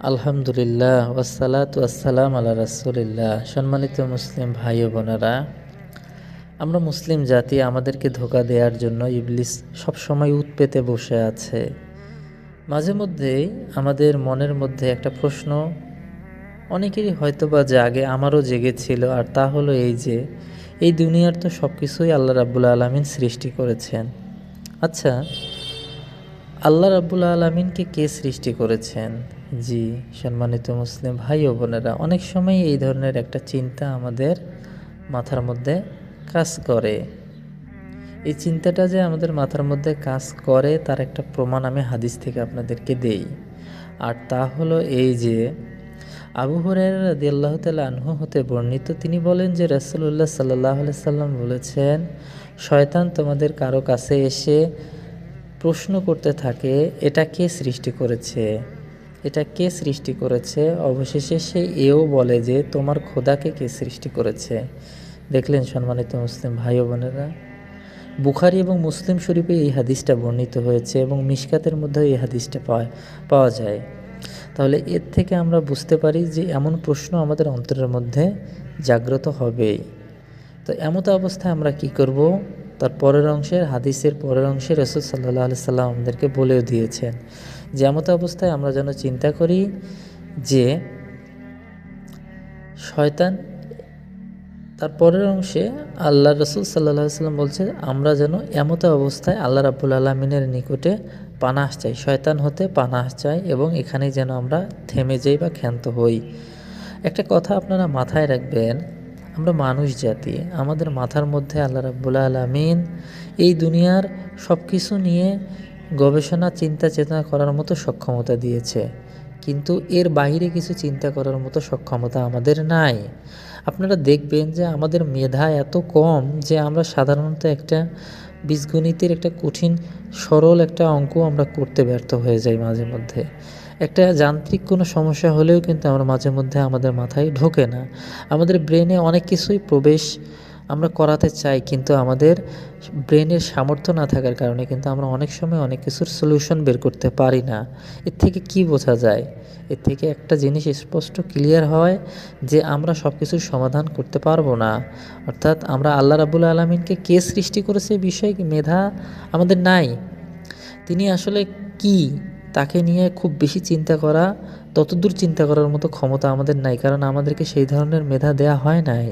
আলহামদুলিল্লাহ ওয়াসালাত ওয়াসালাম আল্লাহ রাসুলিল্লাহ। সম্মানিত মুসলিম ভাই ও বোনেরা, আমরা মুসলিম জাতি, আমাদেরকে ধোকা দেওয়ার জন্য ইবলিস সবসময় উৎপেতে বসে আছে। মাঝে মধ্যেই আমাদের মনের মধ্যে একটা প্রশ্ন, অনেকেরই হয়তো বা জাগে, আমারও জেগেছিল, আর তা হলো এই যে, এই দুনিয়ার তো সব কিছুই আল্লাহ রাব্বুল আলমিন সৃষ্টি করেছেন। আচ্ছা আল্লাহ রাব্বুল আলমিনকে কে সৃষ্টি করেছেন? জি, সম্মানিত মুসলিম ভাই ও বোনেরা, অনেক সময় এই ধরনের একটা চিন্তা আমাদের মাথার মধ্যে কাজ করে। এই চিন্তাটা যে আমাদের মাথার মধ্যে কাজ করে তার একটা প্রমাণ আমি হাদিস থেকে আপনাদেরকে দেই। আর তা হলো এই যে, আবু হরের রাদি আল্লাহ আনহু হতে বর্ণিত, তিনি বলেন যে রসুল্লাহ সাল্লাহ সাল্লাম বলেছেন, শয়তান তোমাদের কারও কাছে এসে প্রশ্ন করতে থাকে, এটা কে সৃষ্টি করেছে? এটা কে সৃষ্টি করেছে? অবশেষে সে এও বলে যে, তোমার খোদাকে কে সৃষ্টি করেছে? দেখলেন সম্মানিত মুসলিম ভাই বোনেরা। বুখারি এবং মুসলিম শরীফে এই হাদিসটা বর্ণিত হয়েছে এবং মিশকাতের মধ্যেও এই হাদিসটা পাওয়া পাওয়া যায়। তাহলে এর থেকে আমরা বুঝতে পারি যে, এমন প্রশ্ন আমাদের অন্তরের মধ্যে জাগ্রত হবেই। তো এমতো অবস্থায় আমরা কি করব? তার পরের অংশের হাদিসের পরের অংশে রসুল সাল্লাহ আলি সাল্লাম আমাদেরকে বলেও দিয়েছেন, যে এমতো অবস্থায় আমরা যেন চিন্তা করি যে শয়তান তার পরের অংশে আল্লাহ রসুল সাল্লাহ সাল্লাম বলছে, আমরা যেন এমতো অবস্থায় আল্লাহ রাবুল আলমিনের নিকটে পানাস চাই, শয়তান হতে পানাস চাই এবং এখানেই যেন আমরা থেমে যাই বা ক্ষান্ত হই। একটা কথা আপনারা মাথায় রাখবেন আমরা মানুষ জাতি, আমাদের মাথার মধ্যে আল্লাহ রাবুল আলমিন এই দুনিয়ার সব কিছু নিয়ে গবেষণা, চিন্তা, চেতনা করার মতো সক্ষমতা দিয়েছে। কিন্তু এর বাইরে কিছু চিন্তা করার মতো সক্ষমতা আমাদের নাই। আপনারা দেখবেন যে আমাদের মেধা এত কম যে আমরা সাধারণত একটা বীজগণিতের একটা কঠিন, সরল একটা অঙ্ক আমরা করতে ব্যর্থ হয়ে যাই মাঝে মধ্যে। একটা যান্ত্রিক কোনো সমস্যা হলেও কিন্তু আমরা মাঝে মধ্যে আমাদের মাথায় ঢোকে না। আমাদের ব্রেনে অনেক কিছুই প্রবেশ আমরা করাতে চাই কিন্তু আমাদের ব্রেনের সামর্থ্য না থাকার কারণে কিন্তু আমরা অনেক সময় অনেক কিছুর সলিউশন বের করতে পারি না। এর থেকে কি বোঝা যায়? এর থেকে একটা জিনিস স্পষ্ট ক্লিয়ার হয় যে আমরা সব কিছুর সমাধান করতে পারব না। অর্থাৎ আমরা আল্লাহ রাবুল আলমিনকে কে সৃষ্টি করেছে বিষয়ে মেধা আমাদের নাই। তিনি আসলে কি? তাকে নিয়ে খুব বেশি চিন্তা করা ততদূর চিন্তা করার মতো ক্ষমতা আমাদের নাই, কারণ আমাদেরকে সেই ধরনের মেধা দেয়া হয় নাই।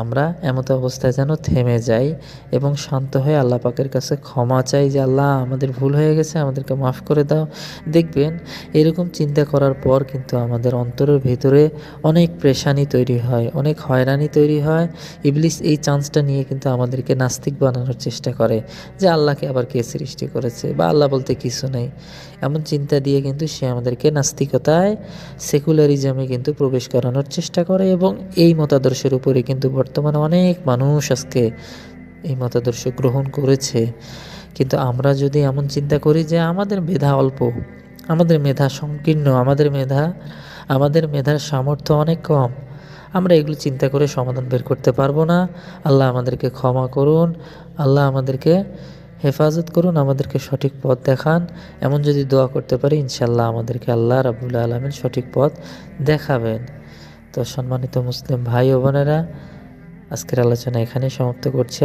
আমরা এমতো অবস্থায় যেন থেমে যাই এবং শান্ত হয়ে আল্লাহ পাকের কাছে ক্ষমা চাই যে, আল্লাহ, আমাদের ভুল হয়ে গেছে, আমাদেরকে মাফ করে দাও। দেখবেন, এরকম চিন্তা করার পর কিন্তু আমাদের অন্তরের ভেতরে অনেক প্রেশানি তৈরি হয়, অনেক হয়রানি তৈরি হয়। ইবলিস এই চান্সটা নিয়ে কিন্তু আমাদেরকে নাস্তিক বানানোর চেষ্টা করে যে, আল্লাহকে আবার কে সৃষ্টি করেছে বা আল্লাহ বলতে কিছু নেই। এমন চিন্তা দিয়ে কিন্তু সে আমাদেরকে নাস্তিকতায় সেকুলারিজমে কিন্তু প্রবেশ করানোর চেষ্টা করে এবং এই মতাদর্শের উপরে কিন্তু বর্তমানে অনেক মানুষ আজকে এই মতাদর্শ গ্রহণ করেছে। কিন্তু আমরা যদি এমন চিন্তা করি যে আমাদের মেধা অল্প, আমাদের মেধা সংকীর্ণ, আমাদের মেধা, আমাদের মেধার সামর্থ্য অনেক কম, আমরা এগুলো চিন্তা করে সমাধান বের করতে পারব না। আল্লাহ আমাদেরকে ক্ষমা করুন। আল্লাহ আমাদেরকে হেফাজত করুন, আমাদেরকে সঠিক পথ দেখান। এমন যদি দোয়া করতে পারি ইনশাল্লাহ আমাদেরকে আল্লাহ রাবুল আলমিন সঠিক পথ দেখাবেন। তো সম্মানিত মুসলিম ভাই ও বোনেরা, আজকের আলোচনা এখানেই সমাপ্ত করছি।